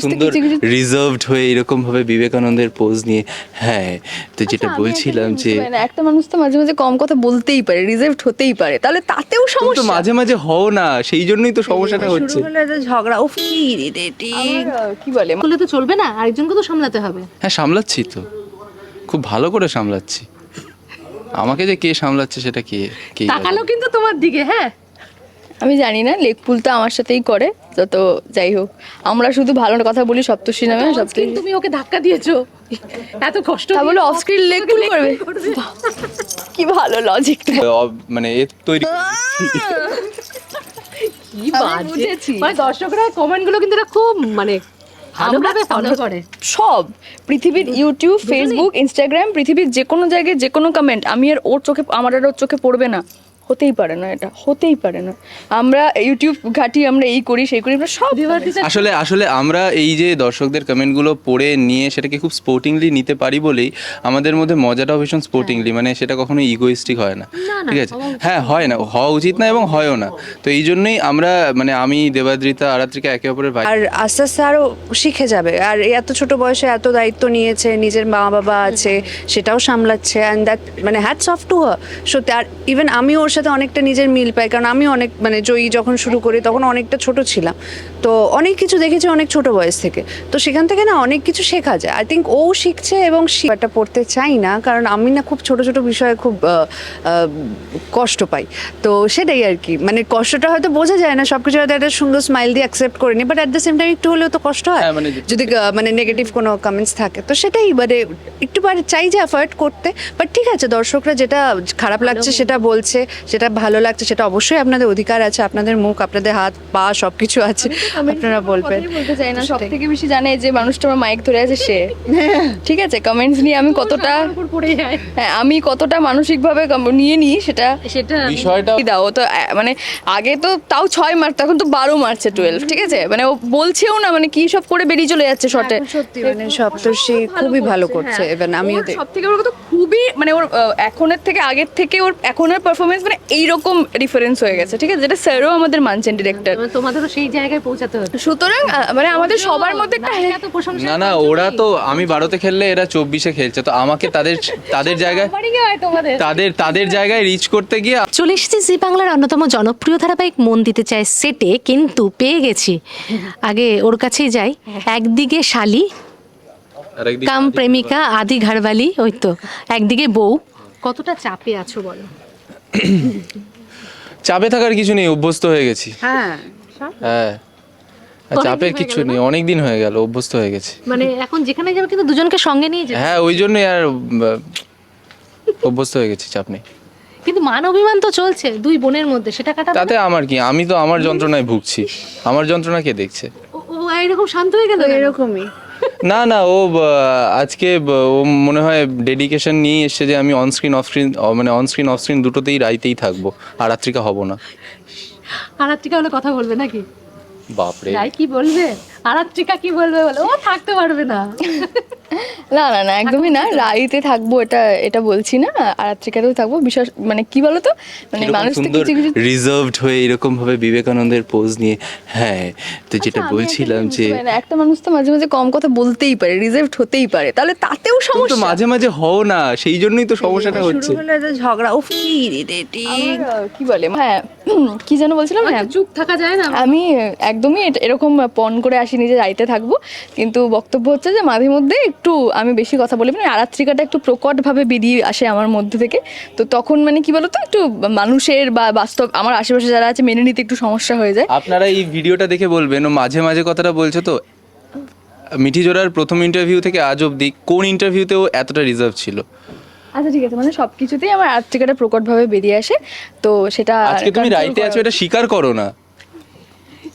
সুন্দর রিজার্ভড হয়ে এরকম ভাবে বিবেকানন্দের পোজ নিয়ে হ্যাঁ তো যেটা আচ্ছা, বলছিলাম যে একটা মানুষ তো মাঝে মাঝে কম কথা বলতেই পারে রিজার্ভড হতেই পারে। তাহলে তাতেও সমস্যা? মাঝে মাঝে হও না সেই জন্যই তো সমস্যাটা হচ্ছে। শুরু হলো ঝগড়া উফ কি irritating। কি বলে? করলে তো চলবে না আরেকজনকে তো সামলাতে হবে। হ্যাঁ সামলাচ্ছি তো। খুব ভালো করে সামলাচ্ছি। আমাকে যে কে সামলাচ্ছে সেটা কে কে তাকালো কিন্তু তোমার দিকে হ্যাঁ? আমি জানি না লেকপুল তো আমার সাথেই করে যত যাই হোক। আমরা শুধু ভালো কথা বলি সপ্তর্ষি নামে সপ্তর্ষি On-screen তুমি ওকে ধাক্কা দিয়েছ। এত কষ্ট তা বলে অফ স্ক্রিন লেকপুল করবে। কি ভালো লজিকটা অব- মানে এ তৈরি কি বাজে। বুঝেছি। মানে দর্শকরা কমেন্টগুলো কিন্তু এরা খুব মানে ভালোভাবে ফলো করে। সব পৃথিবীর ইউটিউব ফেসবুক ইনস্টাগ্রাম পৃথিবীর যে কোনো জায়গায় যে কোনো কমেন্ট আমি আর ওর চোখে আমার আর ওর চোখে পড়বে না। হতেই পারে না এটা হতেই পারে না। আমরা ইউটিউব ঘাটি আমরা এই করি সেই করি আমরা সব আসলে আসলে আমরা এই যে দর্শকদের কমেন্টগুলো পড়ে নিয়ে সেটাকে খুব স্পোর্টিংলি নিতে পারি বলেই আমাদের মধ্যে মজাটাও ভীষণ স্পোর্টিংলি মানে সেটা কখনো ইগোইস্টিক হয় না। ঠিক আছে? হ্যাঁ হয় না হওয়া উচিত না এবং হয়ও না। তো এই জন্যই আমরা মানে আমি দেবাদ্রিতা আরাত্রিকা একে অপরের ভাই। আর আস্তে আস্তে আরও শিখে যাবে। আর এই এত ছোট বয়সে এত দায়িত্ব নিয়েছে নিজের মা বাবা আছে সেটাও সামলাচ্ছে অ্যান্ড দ্যাট মানে হ্যাটস অফ টু সত্যি আর ইভেন আমি ওর সাথে অনেকটা নিজের মিল পাই কারণ আমি অনেক মানে জয়ী যখন শুরু করি তখন অনেকটা ছোট ছিলাম। তো অনেক কিছু দেখেছি অনেক ছোট বয়স থেকে। তো সেখান থেকে না অনেক কিছু শেখা যায়। আই থিঙ্ক ও শিখছে এবং এটা পড়তে চাই না কারণ আমি না খুব ছোট ছোট বিষয়ে খুব কষ্ট পাই। তো সেটাই আর কি। মানে কষ্টটা হয়তো বোঝা যায় না সব কিছু হয়তো একটা সুন্দর স্মাইল দিয়ে অ্যাকসেপ্ট করে নি but at the same time একটু হলেও তো কষ্ট হয়। হ্যাঁ, মানে যদি মানে নেগেটিভ কোনো কমেন্টস থাকে। তো সেটাই মানে একটু পারে চাই যে অ্যাভয়েড করতে বাট ঠিক আছে দর্শকরা যেটা খারাপ লাগছে সেটা বলছে সেটা ভালো লাগছে সেটা অবশ্যই আপনাদের অধিকার আছে আপনাদের মুখ আপনাদের হাত পা সব কিছু আছে আপনারা বলবেন। কথাই বলতে চাই না সব থেকে বেশি জানে যে মানুষটা আমার মাইক ধরে আছে সে। ঠিক আছে কমেন্টস নিয়ে আমি কতটা উপর পড়ে যায়। হ্যাঁ আমি কতটা মানসিকভাবে নিয়ে নিই সেটা সেটা বিষয়টা দাও। ও তো মানে আগে তো তাও ছয় মারতো এখন তো বারো মারছে টুয়েলভ ঠিক আছে? মানে ও বলছেও না মানে কি সব করে বেরিয়ে চলে যাচ্ছে শর্টে সত্যি মানে সপ্তর্ষি খুবই ভালো করছে এবার আমিও দেখ- সব থেকে বড় কথা খুবই মানে ওর এখনের থেকে আগের থেকে ওর এখনের পারফরমেন্স মানে এইরকম ডিফারেন্স হয়ে গেছে ঠিক আছে? যেটা স্যারও আমাদের মানছেন ডিরেক্টর মানে তোমাদেরও সেই জায়গায় পৌঁছাতে হতো। সুতরাং মানে আমাদের সবার মধ্যে একটা প্রশংসা না না ওরা তো আমি বারোতে খেললে এরা চব্বিশে খেলছে তো আমাকে তাদের তাদের জায়গায় বাড়ি গিয়ে হয় তোমাদের। তাদের তাদের জায়গায় রিচ করতে গিয়ে চলে এসেছি জি বাংলার অন্যতম জনপ্রিয় ধারাবাহিক মন দিতে চায় সেটে কিন্তু পেয়ে গেছি। আগে ওর কাছেই যাই। একদিকে শালি কাম প্রেমিকা আদি ঘাড়বালি ওই তো একদিকে বউ। কতটা চাপে আছো বলো? চাপে থাকার কিছু নেই অভ্যস্ত হয়ে গেছি। হ্যাঁ হ্যাঁ চাপের কিছু নেই অনেক দিন হয়ে গেল অভ্যস্ত হয়ে গেছি। মানে এখন যেখানে যাবে কিন্তু দুজনকে সঙ্গে নিয়ে যাবে হ্যাঁ ওই জন্যই আর অভ্যস্ত হয়ে গেছি চাপ নেই। কিন্তু মান অভিমান তো চলছে দুই বোনের মধ্যে সেটা কাটাবে তাতে আমার কি? আমি তো আমার যন্ত্রণায় ভুগছি। আমার যন্ত্রণা কে দেখছে? ও ও এরকম শান্ত হয়ে গেল এরকমই। না না ও আজকে ও মনে হয় ডেডিকেশন নিয়ে এসছে যে আমি অনস্ক্রিন অফস্ক্রিন অফ স্ক্রিন মানে অনস্ক্রিন অফস্ক্রিন অফ স্ক্রিন দুটোতেই রাইতেই থাকব। আর রাত্রিকা হব না। আর আরাত্রিকা হলে কথা বলবে নাকি? বাপরে। রাই কি বলবে? আরাত্রিকা কি বলবে বলে? ও থাকতে পারবে না। না না না একদমই না। রাইতে থাকব এটা এটা বলছি না। আর রাত্রিকাতেও থাকব। বিশেষ মানে কি বলতো? মানে এরকম মানুষ তো কিছু কিছু রিজার্ভড হয়ে এরকম ভাবে বিবেকানন্দের পোজ নিয়ে হ্যাঁ তো যেটা আচ্ছা, আমি একটা বলছিলাম যে একটা মানুষ তো মাঝে মাঝে কম কথা বলতেই পারে রিজার্ভড হতেই পারে। তাহলে তাতেও সমস্যা। মাঝে মাঝে হও না সেই জন্যই তো সমস্যাটা হচ্ছে। শুরু হলো ঝগড়া। উফ কি irritating। কি বলে? হ্যাঁ কি যেন বলছিলাম হ্যাঁ। চুপ থাকা যায় না। আমি একদমই এরকম পণ করে আসি নিজে রাইতে থাকব। কিন্তু বক্তব্য হচ্ছে যে মাঝে মধ্যে একটু আমি বেশি কথা বলি মানে আরাত্রিকাটা একটু প্রকটভাবে বেরিয়ে আসে আমার মধ্যে থেকে। তো তখন মানে কি বলতো একটু মানুষের বা বাস্তব আমার আশেপাশে যারা আছে মেনে নিতে একটু সমস্যা হয়ে যায়। আপনারা এই ভিডিওটা দেখে বলবেন ও মাঝে মাঝে কথাটা বলছে তো মিঠি জোড়ার প্রথম ইন্টারভিউ থেকে আজ অবধি কোন ইন্টারভিউতেও এতটা রিজার্ভ ছিল? আচ্ছা ঠিক আছে মানে সব কিছুতেই আমার আরাত্রিকাটা প্রকটভাবে বেরিয়ে আসে। তো সেটা আজকে তুমি রাইতে আছো এটা স্বীকার করো না।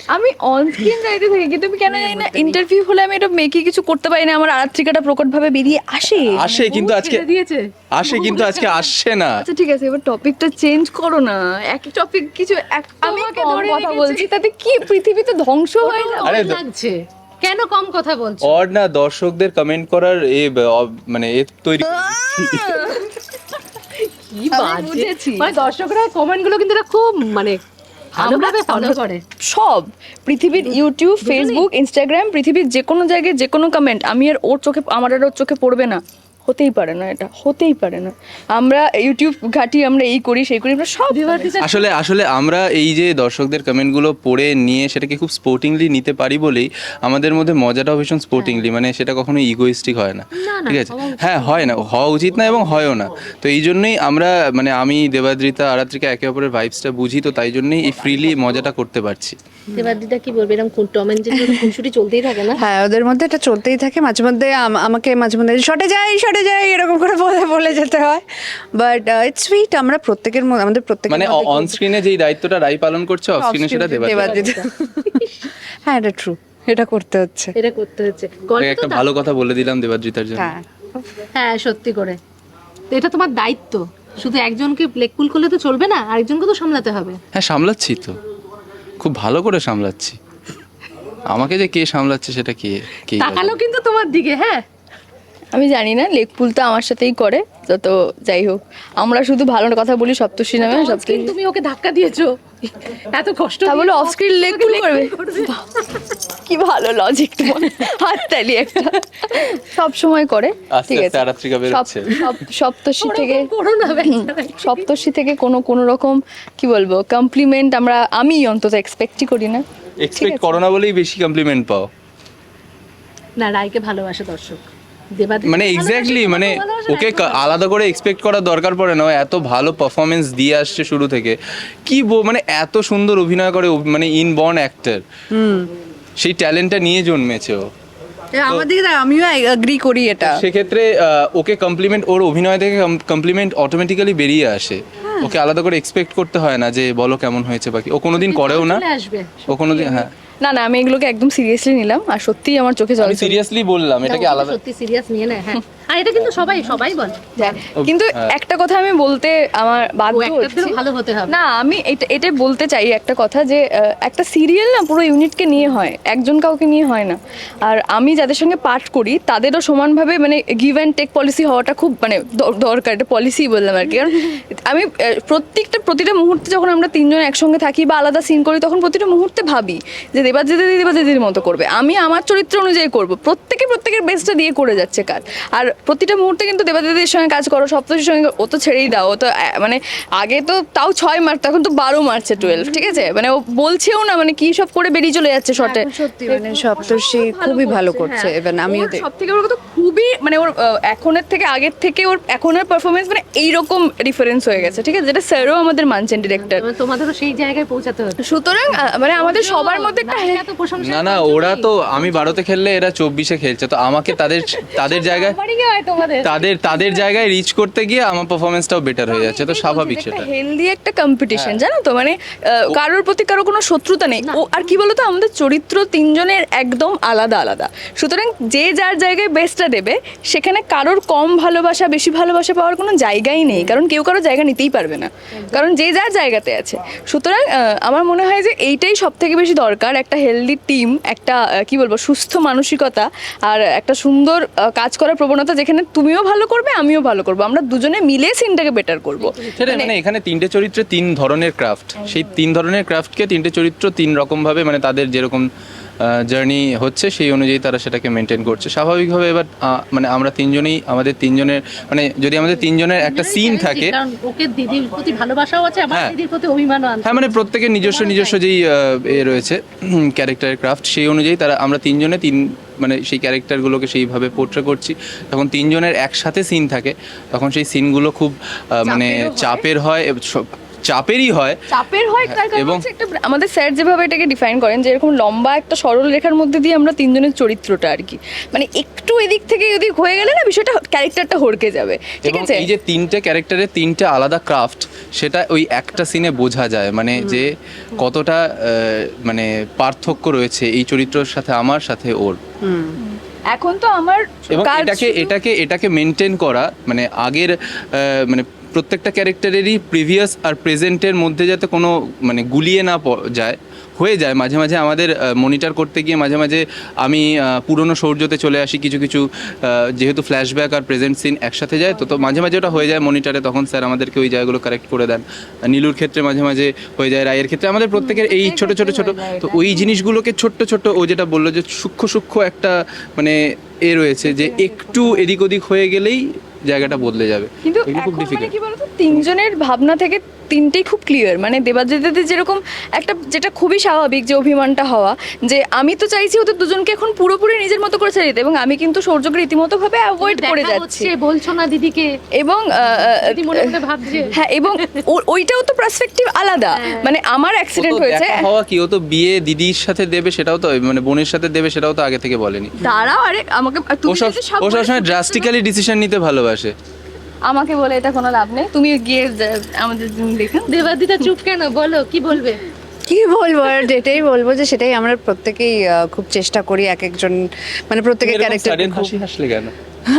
আমি অন স্ক্রিন রাইতে থাকি কিন্তু আমি কেন জানি না ইন্টারভিউ হলে আমি এটা মেকে কিছু করতে পারি না আমার আরাত্রিকাটা প্রকটভাবে বেরিয়ে আসে। আসে কিন্তু আজকে দিয়েছে। আসে কিন্তু আজকে আসছে না। আচ্ছা ঠিক আছে এবার টপিকটা চেঞ্জ করো না। এক টপিক কিছু এক- আমি তোমাকে ধরে কথা বলছি তাতে কি পৃথিবী তো ধ্বংস হয় লাগছে? কেন কম কথা বলছো? অর না দর্শকদের কমেন্ট করার এ মানে এ তৈরি কি বাজে। বুঝেছি। মানে দর্শকরা কমেন্টগুলো কিন্তু খুব মানে ভালোভাবে ফলো করে। সব। পৃথিবীর ইউটিউব ফেসবুক ইনস্টাগ্রাম পৃথিবীর যে কোনো জায়গায় যে কোনো কমেন্ট আমি আর ওর চোখে আমার আর ওর চোখে পড়বে না। হতেই পারে না এটা হতেই পারে না। আমরা ইউটিউব ঘাটি আমরা এই করি সেই করি আমরা সব আসলে আসলে আমরা এই যে দর্শকদের কমেন্টগুলো পড়ে নিয়ে সেটাকে খুব স্পোর্টিংলি নিতে পারি বলেই আমাদের মধ্যে মজাটাও ভীষণ স্পোর্টিংলি মানে সেটা কখনো ইগোইস্টিক হয় না। ঠিক আছে? হ্যাঁ হয় না হওয়া উচিত না এবং হয়ও না। তো এই জন্যই আমরা মানে আমি দেবাদ্রিতা আরাত্রিকা একে অপরের ভাইবসটা বুঝি তো তাই জন্যই এই ফ্রিলি মজাটা করতে পারছি। দেবাদিদা কি বলবে? এরকম টম এন্ড জেরি চলতেই থাকে না? হ্যাঁ ওদের মধ্যে এটা চলতেই থাকে। মাঝে মধ্যে আমাকে মাঝে মধ্যে শটে যাই শটে যাই এরকম করে বলে বলে যেতে হয়। বাট ইটস সুইট আমরা প্রত্যেকের মধ্যে আমাদের প্রত্যেকের মানে অন স্ক্রিনে যেই দায়িত্বটা রাই পালন করছে অফ স্ক্রিনে সেটা হ্যাঁ এটা ট্রু এটা করতে হচ্ছে। এটা করতে হচ্ছে। একটা ভালো কথা বলে দিলাম দেবাদ্রিতার জন্য। হ্যাঁ। হ্যাঁ সত্যি করে। এটা তোমার দায়িত্ব। শুধু একজনকে লেকপুল করলে তো চলবে না আরেকজনকে তো সামলাতে হবে। হ্যাঁ সামলাচ্ছি তো। খুব ভালো করে সামলাচ্ছি। আমাকে যে কে সামলাচ্ছে সেটা কে কে তাকালো কিন্তু তোমার দিকে হ্যাঁ? আমি জানি না লেক পুল তো আমার সাথেই করে তো তো যাই হোক। আমরা শুধু ভালো কথা বলি সপ্তর্ষি নামে সপ্তর্ষি তুমি ওকে ধাক্কা দিয়েছ। এত কষ্ট তা বলে অফ স্ক্রিন লেগ পুল করবে। কি ভালো লজিক তোমার হাততালি একটা। সব সময় করে ঠিক আছে। সপ্তর্ষি থেকে। সপ্তর্ষি থেকে কোনো কোনো রকম কি বলব কমপ্লিমেন্ট আমরা আমি অন্তত এক্সপেক্টই করি না। এক্সপেক্ট করো না বলেই বেশি কমপ্লিমেন্ট পাও। না রায়কে ভালোবাসে দর্শক। মানে এক্স্যাক্টলি মানে ওকে আলাদা করে এক্সপেক্ট করার দরকার পড়ে না এত ভালো পারফরমেন্স দিয়ে আসছে শুরু থেকে। কি মানে এত সুন্দর অভিনয় করে মানে ইন বর্ন অ্যাক্টর সেই ট্যালেন্টটা নিয়ে জন্মেছে ও। আমাদের আমিও এগ্রি করি এটা। সেক্ষেত্রে ওকে কমপ্লিমেন্ট ওর অভিনয় থেকে কমপ্লিমেন্ট অটোমেটিক্যালি বেরিয়ে আসে। ওকে আলাদা করে এক্সপেক্ট করতে হয় না যে বলো কেমন হয়েছে বাকি ও কোনোদিন করেও না। আসবে। ও কোনোদিন হ্যাঁ। না না আমি এগুলোকে একদম সিরিয়াসলি নিলাম আর সত্যিই আমার চোখে জল চলে সিরিয়াসলি বললাম এটাকে আলাদা? সত্যি সিরিয়াস নিয়ে না হ্যাঁ। আর এটা কিন্তু সবাই সবাই বলে। যায়। কিন্তু হ্যাঁ। একটা কথা আমি বলতে আমার বাধ্য হচ্ছি। ভালো হতে হবে। না আমি এটা এটা বলতে চাই একটা কথা যে একটা সিরিয়াল না পুরো ইউনিটকে নিয়ে হয় একজন কাউকে নিয়ে হয় না। আর আমি যাদের সঙ্গে পাঠ করি তাদেরও সমানভাবে মানে গিভ অ্যান্ড টেক পলিসি হওয়াটা খুব মানে দ- দরকার এটা পলিসি বললাম আর কি। কারণ আমি প্রত্যেকটা প্রতিটা মুহূর্তে যখন আমরা তিনজন একসঙ্গে থাকি বা আলাদা সিন করি তখন প্রতিটা মুহূর্তে ভাবি যে দেবাদিদি দেবাদিদির মতো করবে। আমি আমার চরিত্র অনুযায়ী করব। প্রত্যেকে প্রত্যেকের বেস্টটা দিয়ে করে যাচ্ছে কাজ। আর প্রতিটা মুহূর্তে কিন্তু দেবাদিদির সঙ্গে কাজ করো সপ্তশীর সঙ্গে ও তো ছেড়েই দাও ও তো মানে আগে তো তাও ছয় মার্চ এখন তো বারো মার্চে টুয়েলভ ঠিক আছে? মানে ও বলছেও না মানে কি সব করে বেরিয়ে চলে যাচ্ছে শর্টে সত্যি মানে সপ্তর্ষি খুবই ভালো করছে এবার দেখ- সব থেকে ওর খুবই মানে ওর এখনের থেকে আগের থেকে ওর এখনের পারফরমেন্স মানে এইরকম ডিফারেন্স হয়ে গেছে ঠিক আছে? যেটা স্যারও আমাদের মানছেন ডিরেক্টর তোমাদেরও সেই জায়গায় পৌঁছাতে হবে সুতরাং মানে আমাদের সবার মধ্যে একটা না না ওরা তো আমি বারোতে খেললে এরা চব্বিশে খেলছে তো আমাকে তাদের তাদের জায়গায় গিয়ে হয় তোমাদের? তাদের তাদের জায়গায় রিচ করতে গিয়ে আমার পারফরমেন্সটাও বেটার হয়ে যাচ্ছে। তো স্বাভাবিক সেটা হেলদি একটা কম্পিটিশন জানো তো? মানে কারোর প্রতি কারও কোনো শত্রুতা নেই। ও আর কি বলতো? আমাদের চরিত্র তিনজনের একদম আলাদা আলাদা। সুতরাং যে যার জায়গায় বেস্টটা দেবে সেখানে কারোর কম ভালোবাসা বেশি ভালোবাসা পাওয়ার কোনো জায়গাই নেই। কারণ কেউ কারও জায়গা নিতেই পারবে না। কারণ যে যার জায়গাতে আছে। সুতরাং আহ, আমার মনে হয় যে এইটাই সব থেকে বেশি দরকার। একটা হেলদি টিম একটা কি বলব? সুস্থ মানসিকতা আর একটা সুন্দর আহ, কাজ করার প্রবণতা যেখানে তুমিও ভালো করবে আমিও ভালো করব। আমরা দুজনে মিলে সিনটাকে বেটার করব। সেটা মানে এখানে তিনটে চরিত্রে তিন ধরনের ক্রাফট সেই তিন ধরনের ক্রাফটকে তিনটে চরিত্র তিন রকম ভাবে মানে তাদের যেরকম জার্নি হচ্ছে সেই অনুযায়ী তারা সেটাকে মেনটেন করছে। স্বাভাবিকভাবে এবার মানে আমরা তিনজনেই আমাদের তিনজনের মানে যদি আমাদের তিনজনের একটা সিন থাকে ওকে দিদির প্রতি ভালোবাসাও আছে আমার হ্যাঁ। দিদির প্রতি অভিমানও আছে। হ্যাঁ মানে প্রত্যেকের নিজস্ব নিজস্ব যেই এ রয়েছে ক্যারেক্টারের ক্রাফট সেই অনুযায়ী তারা আমরা তিনজনে তিন মানে সেই ক্যারেক্টারগুলোকে সেইভাবে পোর্ট্রে করছি। তখন তিনজনের একসাথে সিন থাকে তখন সেই সিনগুলো খুব মানে চাপের হয় চাপেরই হয়। চাপের হয় তার কারণ এবং- হচ্ছে একটা আমাদের স্যার যেভাবে এটাকে ডিফাইন করেন যে এরকম লম্বা একটা সরল রেখার মধ্যে দিয়ে আমরা তিনজনের চরিত্রটা আর কি। মানে একটু এদিক থেকে এদিক হয়ে গেলে না বিষয়টা ক্যারেক্টারটা হড়কে যাবে। ঠিক আছে? এই যে তিনটে ক্যারেক্টারের তিনটে আলাদা ক্রাফট সেটা ওই একটা সিনে বোঝা যায়। মানে যে কতটা মানে পার্থক্য রয়েছে এই চরিত্রের সাথে আমার সাথে ওর। এখন তো আমার এবং এটাকে এটাকে এটাকে মেনটেন করা মানে আগের মানে প্রত্যেকটা ক্যারেক্টারেরই প্রিভিয়াস আর প্রেজেন্টের মধ্যে যাতে কোনো মানে গুলিয়ে না যায়, হয়ে যায়। মাঝে মাঝে আমাদের মনিটর করতে গিয়ে মাঝে মাঝে আমি পুরনো সৌর্যতে চলে আসি কিছু কিছু যেহেতু ফ্ল্যাশব্যাক আর প্রেজেন্ট সিন একসাথে যায়, তো তো মাঝে মাঝে ওটা হয়ে যায় মনিটরে, তখন স্যার আমাদেরকে ওই জায়গাগুলো কারেক্ট করে দেন। নীলুর ক্ষেত্রে মাঝে মাঝে হয়ে যায়, রায়ের ক্ষেত্রে আমাদের প্রত্যেকের এই ছোট ছোট ছোট, তো ওই জিনিসগুলোকে ছোট্ট ছোট্ট ও যেটা বলল যে সূক্ষ্ম সূক্ষ্ম একটা মানে এ রয়েছে যে একটু এদিক ওদিক হয়ে গেলেই জায়গাটা বদলে যাবে। কিন্তু এখন মানে ডিফিকাল্ট কি বলতো তিনজনের ভাবনা থেকে তিনটেই খুব ক্লিয়ার মানে দেবাদিতে যেরকম একটা যেটা খুবই স্বাভাবিক যে অভিমানটা হওয়া যে আমি তো চাইছি ওদের দুজনকে এখন পুরোপুরি নিজের মতো করে ছেড়ে দিতে এবং আমি কিন্তু সৌর্যকে রীতিমতো ভাবে অ্যাভয়েড করে যাচ্ছি। বলছো না দিদিকে। এবং হ্যাঁ এবং ও- ওইটাও তো পার্সপেক্টিভ আলাদা। মানে আমার অ্যাক্সিডেন্ট হয়েছে। হওয়া কি? ও তো বিয়ে দিদির সাথে দেবে সেটাও তো মানে বোনের সাথে দেবে সেটাও তো আগে থেকে বলেনি। দাঁড়াও আরে আমাকে ও তুমি সবসময় ড্রাস্টিক্যালি ডিসিশন নিতে ভালোবাসে। আমাকে বলে এটা কোনো লাভ নেই। তুমি গিয়ে আমাদের দেখুন দেবাদিতা চুপ কেন? বলো কি বলবে? কি বলব? আর এটাই বলব যে সেটাই আমরা প্রত্যেকেই খুব চেষ্টা করি এক একজন মানে প্রত্যেকের ক্যারেক্টার হাসি হাসলে কেন?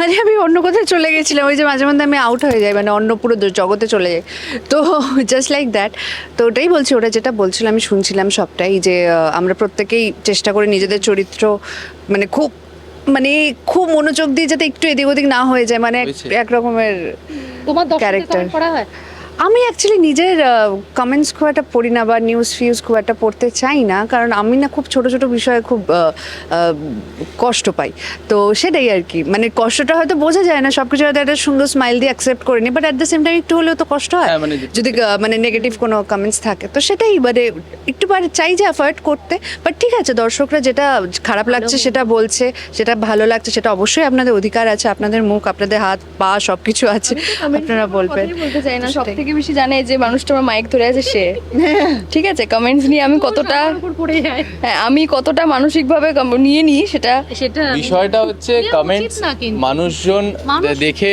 আরে আমি অন্য কোথাও চলে গেছিলাম। ওই যে মাঝে মধ্যে আমি আউট হয়ে যাই মানে অন্য পুরো জগতে চলে যাই। তো জাস্ট লাইক দ্যাট তো ওটাই বলছি। ওরা যেটা বলছিল আমি শুনছিলাম সবটাই যে আমরা প্রত্যেকেই চেষ্টা করি নিজেদের চরিত্র মানে খুব মানে খুব মনোযোগ দিয়ে যাতে একটু এদিক ওদিক না হয়ে যায় মানে এক- রকমের তোমার ক্যারেক্টার করা পড়া হয়? আমি অ্যাকচুয়ালি নিজের কমেন্টস খুব একটা পড়ি না বা নিউজ ফিউজ খুব একটা পড়তে চাই না কারণ আমি না খুব ছোট ছোট বিষয়ে খুব কষ্ট পাই। তো সেটাই আর কি। মানে কষ্টটা হয়তো বোঝা যায় না সব কিছু হয়তো একটা সুন্দর স্মাইল দিয়ে অ্যাকসেপ্ট করে নি but at the same time একটু হলেও তো কষ্ট হয়। হ্যাঁ, মানে যদি মানে নেগেটিভ কোনো কমেন্টস থাকে। তো সেটাই মানে একটু পারে চাই যে অ্যাভয়েড করতে বাট ঠিক আছে দর্শকরা যেটা খারাপ লাগছে সেটা বলছে সেটা ভালো লাগছে সেটা অবশ্যই আপনাদের অধিকার আছে আপনাদের মুখ আপনাদের হাত পা সব কিছু আছে আপনারা বলবেন। বলতে চাই না সব থেকে বেশি জানে যে মানুষটা আমার মাইক ধরে আছে সে। ঠিক আছে? কমেন্টস নিয়ে আমি কতটা পড়ে যায়। হ্যাঁ আমি কতটা মানসিকভাবে নিয়ে নিই সেটা সেটা বিষয়টা হচ্ছে কমেন্টস মানুষজন দেখে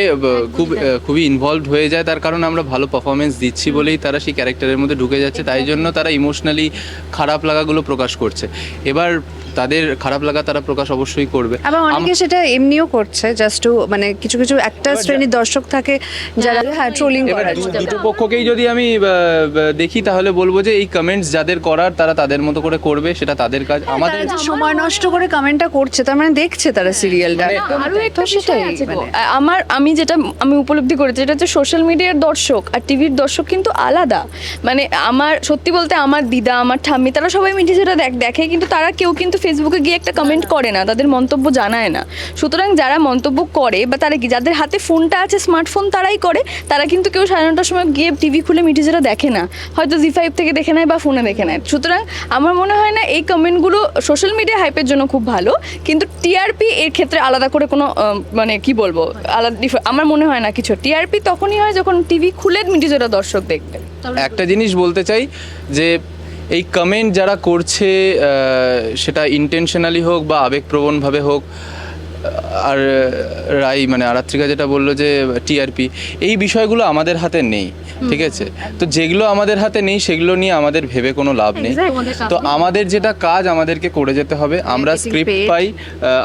খুব খুবই ইনভলভ হয়ে যায়। তার কারণ আমরা ভালো পারফরমেন্স দিচ্ছি বলেই তারা সেই ক্যারেক্টারের মধ্যে ঢুকে যাচ্ছে। তাই জন্য তারা ইমোশনালি খারাপ লাগাগুলো প্রকাশ করছে। এবার তাদের খারাপ লাগা তারা প্রকাশ অবশ্যই করবে। আবার অনেকে সেটা এমনিও করছে জাস্ট টু মানে কিছু কিছু একটা শ্রেণির দর্শক থাকে যারা হ্যাঁ ট্রোলিং দু- জন্য। দুটো পক্ষকেই যদি আমি দেখি তাহলে বলব যে এই কমেন্টস যাদের করার তারা তাদের মতো করে করবে সেটা তাদের কাজ। আমাদের সময় নষ্ট করে কমেন্টটা করছে তার মানে দেখছে তারা সিরিয়ালটা। আরও তো একটা সেটাই মানে আমার আমি যেটা আমি উপলব্ধি করেছি যেটা হচ্ছে সোশ্যাল মিডিয়ার দর্শক আর টিভির দর্শক কিন্তু আলাদা। মানে আমার সত্যি বলতে আমার দিদা আমার ঠাম্মি তারা সবাই মিঠি যেটা দেখ দেখে কিন্তু তারা কেউ কিন্তু ফেসবুকে গিয়ে একটা কমেন্ট করে না তাদের মন্তব্য জানায় না। সুতরাং যারা মন্তব্য করে বা তারা কি যাদের হাতে ফোনটা আছে স্মার্টফোন তারাই করে তারা কিন্তু কেউ সাড়ে নটার সময় গিয়ে টিভি খুলে যেটা দেখে না। হয়তো জি ফাইভ থেকে দেখে নেয় বা ফোনে দেখে নেয়। সুতরাং আমার মনে হয় না এই কমেন্টগুলো সোশ্যাল মিডিয়া হাইপের জন্য খুব ভালো কিন্তু টিআরপি এর ক্ষেত্রে আলাদা করে কোনো মানে কি বলব আলাদা আমার মনে হয় না কিছু। টিআরপি তখনই হয় যখন টিভি খুলে মিটিজোরা দর্শক দেখবে। একটা জিনিস বলতে চাই যে এই কমেন্ট যারা করছে সেটা ইন্টেনশনালি হোক বা আবেগপ্রবণভাবে হোক আর রাই মানে আরাত্রিকা যেটা বলল যে টিআরপি এই বিষয়গুলো আমাদের হাতে নেই ঠিক আছে? তো যেগুলো আমাদের হাতে নেই সেগুলো নিয়ে আমাদের ভেবে কোনো লাভ নেই। তো আমাদের যেটা কাজ আমাদেরকে করে যেতে হবে। আমরা স্ক্রিপ্ট পাই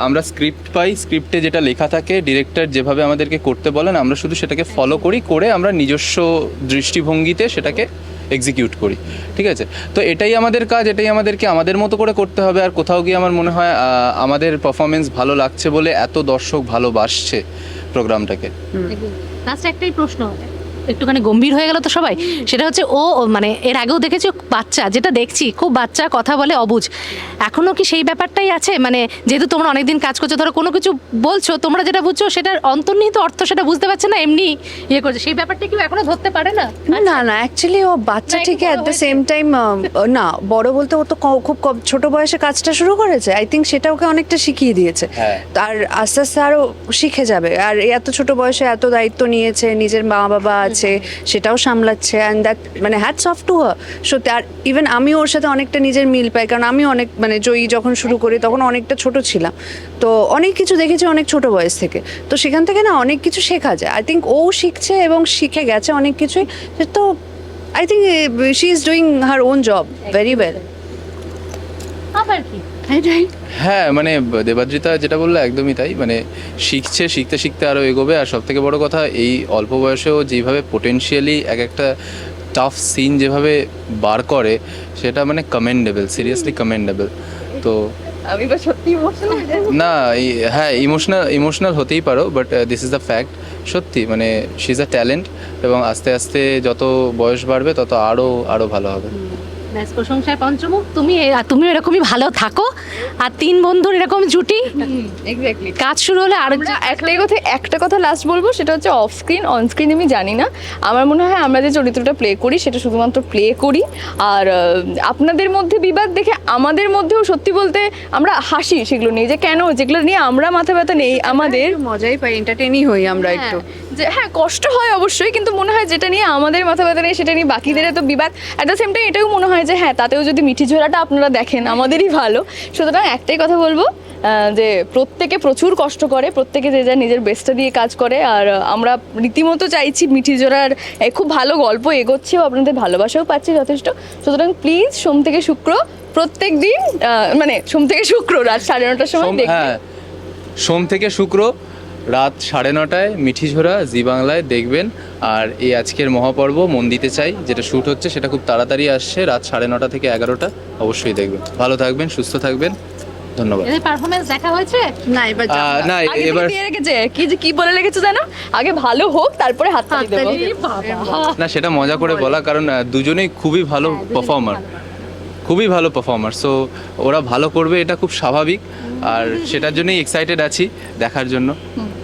আমরা স্ক্রিপ্ট পাই স্ক্রিপ্টে যেটা লেখা থাকে ডিরেক্টর যেভাবে আমাদেরকে করতে বলেন আমরা শুধু সেটাকে ফলো করি করে আমরা নিজস্ব দৃষ্টিভঙ্গিতে সেটাকে এক্সিকিউট করি ঠিক আছে? তো এটাই আমাদের কাজ এটাই আমাদেরকে আমাদের মতো করে করতে হবে। আর কোথাও গিয়ে আমার মনে হয় আমাদের পারফরমেন্স ভালো লাগছে বলে এত দর্শক ভালোবাসছে প্রোগ্রামটাকে লাস্ট একটাই প্রশ্ন। একটুখানি গম্ভীর হয়ে গেল তো সবাই? সেটা হচ্ছে ও ও মানে এর আগেও দেখেছি ও বাচ্চা যেটা দেখছি খুব বাচ্চা কথা বলে অবুঝ। এখনও কি সেই ব্যাপারটাই আছে? মানে যেহেতু তোমরা অনেকদিন কাজ করছ ধরো কোনো কিছু বলছো তোমরা যেটা বুঝছ সেটার অন্তর্নিহিত অর্থ সেটা বুঝতে পারছে না এমনি ইয়ে করছে। সেই ব্যাপারটা কি এখনও ধরতে পারে না? না না অ্যাকচুয়ালি ও বাচ্চা ঠিকই অ্যাট দ্য সেম টাইম না বড় বলতে ও তো ক- খুব কম- ছোট বয়সে কাজটা শুরু করেছে। আই থিঙ্ক সেটা ওকে অনেকটা শিখিয়ে দিয়েছে। হ্যাঁ। আর আস্তে আস্তে আরও শিখে যাবে। আর এত ছোট বয়সে এত দায়িত্ব নিয়েছে নিজের মা বাবা আছে সেটাও সামলাচ্ছে অ্যান্ড দ্যাট মানে হ্যাটস অফ টু হার সত্যি আর ইভেন আমি ওর সাথে অনেকটা নিজের মিল পাই কারণ আমি অনেক মানে জয়ী যখন শুরু করি তখন অনেকটা ছোট ছিলাম। তো অনেক কিছু দেখেছি অনেক ছোট বয়স থেকে। তো সেখান থেকে না অনেক কিছু শেখা যায়। আই থিঙ্ক ও শিখছে এবং শিখে গেছে অনেক কিছুই। তো I think she is doing her own job very well আবার কি? হ্যাঁ মানে দেবাদ্রিতা যেটা বলল একদমই তাই। মানে শিখছে শিখতে শিখতে আরও এগোবে। আর সব থেকে বড় কথা এই অল্প বয়সেও যেভাবে পোটেনশিয়ালি এক একটা টাফ সিন যেভাবে বার করে সেটা মানে কমেন্ডেবল সিরিয়াসলি কমেন্ডেবল তো আমি বা সত্যি ইমোশনাল না হ্যাঁ ইমোশনাল ইমোশনাল হতেই পারো but this is the fact সত্যি মানে শি ইজ আ ট্যালেন্ট এবং আস্তে আস্তে যত বয়স বাড়বে তত আরও আরও ভালো হবে। ব্যাস প্রশংসায় পঞ্চমুখ। তুমি আর তুমি এরকমই ভালো থাকো। আর তিন বন্ধুর এরকম জুটি। এক্স্যাক্টলি কাজ শুরু হলে আর একটাই কথা একটা কথা লাস্ট বলব সেটা হচ্ছে অফ স্ক্রিন অন স্ক্রিন আমি জানি না। আমার মনে হয় আমরা যে চরিত্রটা প্লে করি সেটা শুধুমাত্র প্লে করি। আর আপনাদের মধ্যে বিবাদ দেখে আমাদের মধ্যেও সত্যি বলতে আমরা হাসি সেগুলো নিয়ে যে কেন? যেগুলো নিয়ে আমরা মাথা ব্যথা নেই আমাদের মজাই পাই এন্টারটেনই হই আমরা একটু। হ্যাঁ, যে হ্যাঁ কষ্ট হয় অবশ্যই কিন্তু মনে হয় যেটা নিয়ে আমাদের মাথা ব্যথা নেই সেটা নিয়ে বাকিদের তো বিবাদ। অ্যাট দ্য সেম টাইম এটাও মনে হয় যে হ্যাঁ তাতেও যদি মিঠি ঝোড়াটা আপনারা দেখেন আমাদেরই ভালো। সুতরাং একটাই কথা বলব যে প্রত্যেকে প্রচুর কষ্ট করে প্রত্যেকে যে যা নিজের বেস্টটা দিয়ে কাজ করে আর আমরা রীতিমতো চাইছি মিঠি জোড়ার খুব ভালো গল্প এগোচ্ছেও আপনাদের ভালোবাসাও পাচ্ছি যথেষ্ট। সুতরাং প্লিজ সোম থেকে শুক্র প্রত্যেক দিন মানে সোম থেকে শুক্র রাত সাড়ে নটার সময় সোম দেখবেন। হ্যাঁ সোম থেকে শুক্র রাত সাড়ে নটায় মিঠিঝোড়া জি বাংলায় দেখবেন। আর এই আজকের মহাপর্ব মন দিতে চাই যেটা শ্যুট হচ্ছে সেটা খুব তাড়াতাড়ি আসছে রাত সাড়ে নটা থেকে এগারোটা অবশ্যই দেখবেন। ভালো থাকবেন সুস্থ থাকবেন ধন্যবাদ। এদের দেখা হয়েছে? না এবার না। এবার রেখেছে? কি যে কি বলে রেখেছে জানো আগে ভালো হোক তারপরে হাত তালি দেবো। না সেটা মজা করে বলা কারণ দুজনেই খুবই ভালো পারফর্মার খুবই ভালো পারফর্মার সো ওরা ভালো করবে এটা খুব স্বাভাবিক। আর সেটার জন্যই এক্সাইটেড আছি দেখার জন্য।